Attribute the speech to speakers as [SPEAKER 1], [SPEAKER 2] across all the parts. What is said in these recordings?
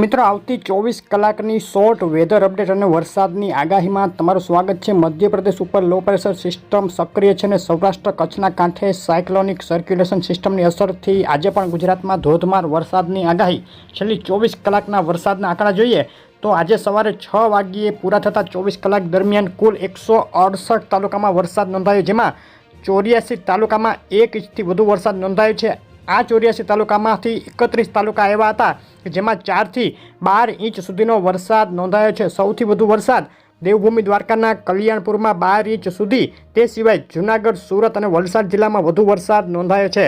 [SPEAKER 1] મિત્રો, આવતી ચોવીસ કલાકની શોર્ટ વેધર અપડેટ અને વરસાદની આગાહીમાં તમારું સ્વાગત છે. મધ્યપ્રદેશ ઉપર લો પ્રેશર સિસ્ટમ સક્રિય છે અને સૌરાષ્ટ્ર કચ્છના કાંઠે સાયક્લોનિક સર્ક્યુલેશન સિસ્ટમની અસરથી આજે પણ ગુજરાતમાં ધોધમાર વરસાદની આગાહી. છેલ્લી ચોવીસ કલાકના વરસાદના આંકડા જોઈએ તો આજે સવારે છ વાગ્યે પૂરા થતા ચોવીસ કલાક દરમિયાન કુલ એકસો અડસઠ તાલુકામાં વરસાદ નોંધાયો, જેમાં ચોર્યાસી તાલુકામાં એક ઇંચથી વધુ વરસાદ નોંધાયો છે. આ ચોર્યાસી તાલુકામાંથી એકત્રીસ તાલુકા એવા હતા કે જેમાં ચારથી બાર ઇંચ સુધીનો વરસાદ નોંધાયો છે. સૌથી વધુ વરસાદ દેવભૂમિ દ્વારકાના કલ્યાણપુરમાં બાર ઇંચ સુધી. તે સિવાય જૂનાગઢ, સુરત અને વલસાડ જિલ્લામાં વધુ વરસાદ નોંધાયો છે.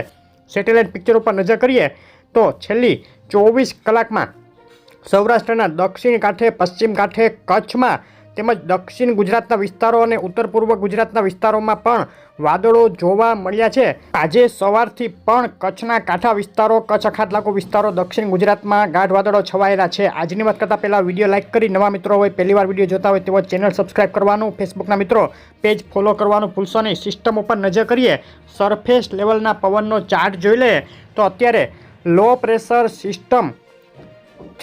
[SPEAKER 1] સેટેલાઇટ પિક્ચર ઉપર નજર કરીએ તો છેલ્લી ચોવીસ કલાકમાં સૌરાષ્ટ્રના દક્ષિણ કાંઠે, પશ્ચિમ કાંઠે કચ્છમાં તેમજ દક્ષિણ ગુજરાતના વિસ્તારો અને ઉત્તર પૂર્વ ગુજરાતના વિસ્તારોમાં પણ વાદળો જોવા મળ્યા છે. આજે સવારથી પણ કચ્છના કાંઠા વિસ્તારો, કચ્છ અખાત લાગુ વિસ્તારો, દક્ષિણ ગુજરાતમાં ગાઢ વાદળો છવાયેલા છે. આજની વાત કરતાં પહેલાં વીડિયો લાઇક કરી, નવા મિત્રો હોય, પહેલીવાર વીડિયો જોતા હોય તેઓ ચેનલ સબસ્ક્રાઈબ કરવાનું, ફેસબુકના મિત્રો પેજ ફોલો કરવાનું ભૂલશો નહીં. સિસ્ટમ ઉપર નજર કરીએ, સરફેસ લેવલના પવનનો ચાર્ટ જોઈ લે તો અત્યારે લો પ્રેશર સિસ્ટમ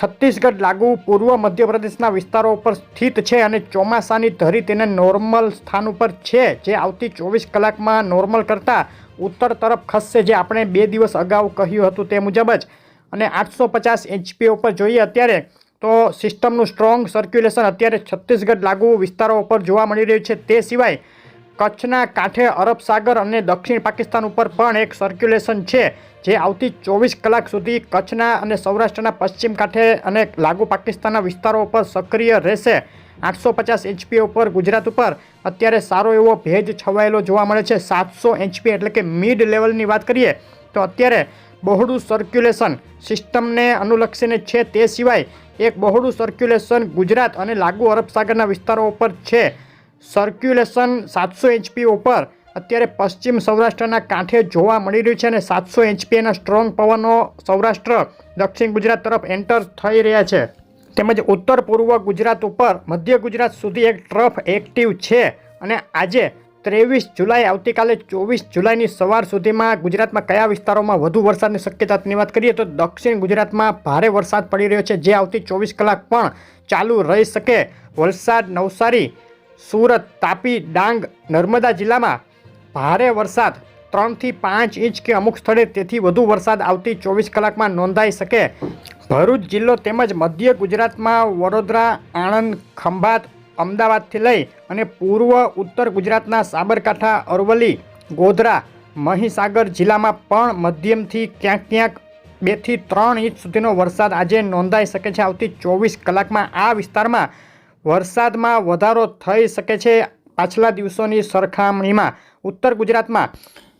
[SPEAKER 1] છત્તીસગઢ લાગુ પૂર્વ મધ્યપ્રદેશના વિસ્તારો ઉપર સ્થિત છે અને ચોમાસાની ધરી તેને નોર્મલ સ્થાન ઉપર છે, જે આવતી ચોવીસ કલાકમાં નોર્મલ કરતાં ઉત્તર તરફ ખસશે, જે આપણે બે દિવસ અગાઉ કહ્યું હતું તે મુજબ જ. અને આઠસો પચાસ એચપી ઉપર જોઈએ અત્યારે, તો સિસ્ટમનું સ્ટ્રોંગ સર્ક્યુલેશન અત્યારે છત્તીસગઢ લાગુ વિસ્તારો ઉપર જોવા મળી રહ્યું છે. તે સિવાય કચ્છના કાંઠે અરબ સાગર અને દક્ષિણ પાકિસ્તાન ઉપર પણ એક સર્ક્યુલેશન છે, જે આવતી ચોવીસ કલાક સુધી કચ્છના અને સૌરાષ્ટ્રના પશ્ચિમ કાંઠે અને લાગુ પાકિસ્તાનના વિસ્તારો ઉપર સક્રિય રહેશે. આઠસો પચાસ એચપી ઉપર ગુજરાત ઉપર અત્યારે સારો એવો ભેજ છવાયેલો જોવા મળે છે. સાતસો એચપી એટલે કે મિડ લેવલની વાત કરીએ, તો અત્યારે બહોળું સર્ક્યુલેશન સિસ્ટમને અનુલક્ષીને છે. તે સિવાય એક બહોળું સર્ક્યુલેશન ગુજરાત અને લાગુ અરબ સાગરના વિસ્તારો ઉપર છે. સર્ક્યુલેશન સાતસો એચપી ઉપર અત્યારે પશ્ચિમ સૌરાષ્ટ્રના કાંઠે જોવા મળી રહ્યું છે અને સાતસો એચપીના સ્ટ્રોંગ પવનો સૌરાષ્ટ્ર, દક્ષિણ ગુજરાત તરફ એન્ટર થઈ રહ્યા છે. તેમજ ઉત્તર પૂર્વ ગુજરાત ઉપર મધ્ય ગુજરાત સુધી એક ટ્રફ એક્ટિવ છે અને આજે ત્રેવીસ જુલાઈ આવતીકાલે ચોવીસ જુલાઈની સવાર સુધીમાં ગુજરાતમાં કયા વિસ્તારોમાં વધુ વરસાદની શક્યતાની વાત કરીએ તો દક્ષિણ ગુજરાતમાં ભારે વરસાદ પડી રહ્યો છે. જે આવતી ચોવીસ કલાક પણ ચાલુ રહી શકે. વલસાડ, નવસારી સુરત, તાપી, ડાંગ, નર્મદા જિલ્લામાં ભારે વરસાદ, ત્રણથી પાંચ ઇંચ કે અમુક સ્થળે તેથી વધુ વરસાદ આવતી ચોવીસ કલાકમાં નોંધાઈ શકે. ભરૂચ જિલ્લો તેમજ મધ્ય ગુજરાતમાં વડોદરા, આણંદ, ખંભાત, અમદાવાદથી લઈ અને પૂર્વ ઉત્તર ગુજરાતના સાબરકાંઠા, અરવલ્લી, ગોધરા, મહીસાગર જિલ્લામાં પણ મધ્યમથી ક્યાંક ક્યાંક બેથી ત્રણ ઇંચ સુધીનો વરસાદ આજે નોંધાઈ શકે છે. આવતી ચોવીસ કલાકમાં આ વિસ્તારમાં વરસાદમાં વધારો થઈ શકે છે. પાછલા દિવસોની સરખામણીમાં ઉત્તર ગુજરાતમાં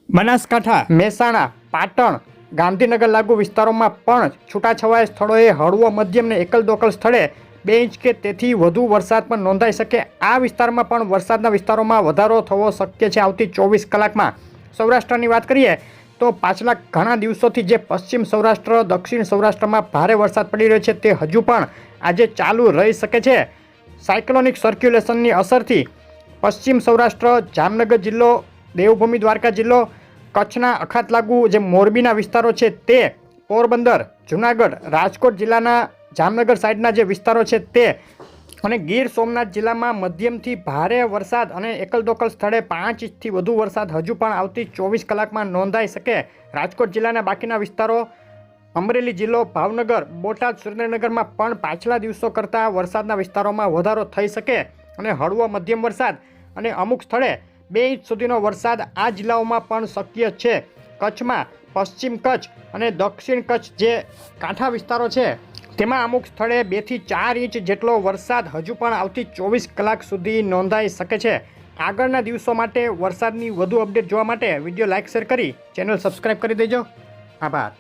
[SPEAKER 1] બનાસકાંઠા, મહેસાણા, પાટણ, ગાંધીનગર લાગુ વિસ્તારોમાં પણ છૂટાછવાયા સ્થળોએ હળવો મધ્યમને એકલ દોકલ સ્થળે બે ઇંચ કે તેથી વધુ વરસાદ પણ નોંધાઈ શકે. આ વિસ્તારમાં પણ વરસાદના વિસ્તારોમાં વધારો થવો શક્ય છે. આવતી ચોવીસ કલાકમાં સૌરાષ્ટ્રની વાત કરીએ તો પાછલા ઘણા દિવસોથી જે પશ્ચિમ સૌરાષ્ટ્ર, દક્ષિણ સૌરાષ્ટ્રમાં ભારે વરસાદ પડી રહ્યો છે તે હજુ પણ આજે ચાલુ રહી શકે છે. સાયક્લોનિક સર્ક્યુલેશનની અસરથી પશ્ચિમ સૌરાષ્ટ્ર, જામનગર જિલ્લો, દેવભૂમિ દ્વારકા જિલ્લો, કચ્છના અખાત લાગુ જે મોરબીના વિસ્તારો છે તે પોરબંદર, જુનાગઢ, રાજકોટ જિલ્લાના જામનગર સાઈડના જે વિસ્તારો છે તે અને ગીર સોમનાથ જિલ્લામાં મધ્યમથી ભારે વરસાદ અને એકલ દોકલ સ્થળે પાંચ ઇંચથી વધુ વરસાદ હજુ પણ આવતી ચોવીસ કલાકમાં નોંધાઈ શકે. રાજકોટ જિલ્લાના બાકીના વિસ્તારો અમરેલી જિલ્લો ભાવનગર, બોટાદ, સુરેન્દ્રનગરમાં પણ પાછલા દિવસો કરતાં વરસાદના વિસ્તારોમાં વધારો થઈ શકે અને હળવો મધ્યમ વરસાદ અને અમુક સ્થળે બે ઇંચ સુધીનો વરસાદ આ જિલ્લાઓમાં પણ શક્ય છે. કચ્છમાં પશ્ચિમ કચ્છ અને દક્ષિણ કચ્છ જે કાંઠા વિસ્તારો છે, તેમાં અમુક સ્થળે બેથી ચાર ઇંચ જેટલો વરસાદ હજુ પણ આવતી ચોવીસ કલાક સુધી નોંધાઈ શકે છે. આગળના દિવસો માટે વરસાદની વધુ અપડેટ જોવા માટે વીડિયો લાઇક શેર કરી ચેનલ સબસ્ક્રાઈબ કરી દેજો. આભાર.